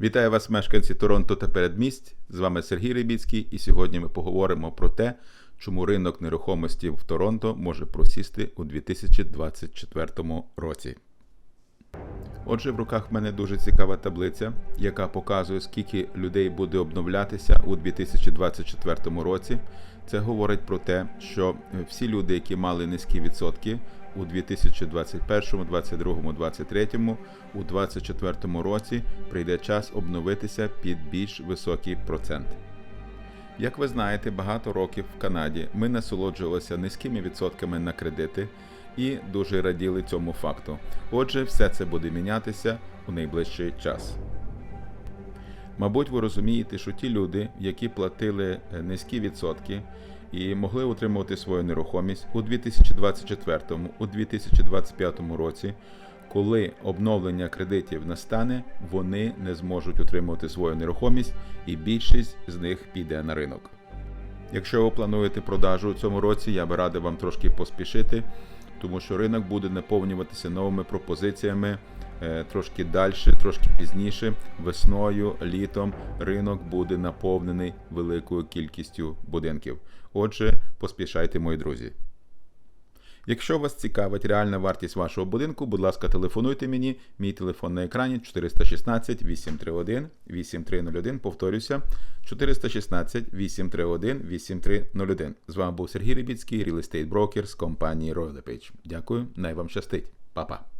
Вітаю вас, мешканці Торонто та передмість. З вами Сергій Рибіцький, і сьогодні ми поговоримо про те, чому ринок нерухомості в Торонто може просісти у 2024 році. Отже, в руках в мене дуже цікава таблиця, яка показує, скільки людей буде обновлятися у 2024 році. Це говорить про те, що всі люди, які мали низькі відсотки у 2021, 2022, 2023, у 2024 році прийде час обновитися під більш високий процент. Як ви знаєте, багато років в Канаді ми насолоджувалися низькими відсотками на кредити і дуже раділи цьому факту. Отже, все це буде мінятися у найближчий час. Мабуть, ви розумієте, що ті люди, які платили е, низькі відсотки і могли утримувати свою нерухомість у 2024, у 2025 році, коли обновлення кредитів настане, вони не зможуть утримувати свою нерухомість, і більшість з них піде на ринок. Якщо ви плануєте продажу у цьому році, я би радив вам трошки поспішити, тому що ринок буде наповнюватися новими пропозиціями е, трошки далі, трошки пізніше. Весною, літом ринок буде наповнений великою кількістю будинків. Отже, поспішайте, мої друзі. Якщо вас цікавить реальна вартість вашого будинку, будь ласка, телефонуйте мені. Мій телефон на екрані 416 831 8301. Повторюся, 416 831 8301. З вами був Сергій Рибіцький, Real Estate Broker з компанії Royal Page. Дякую, най вам щастить. Па-па.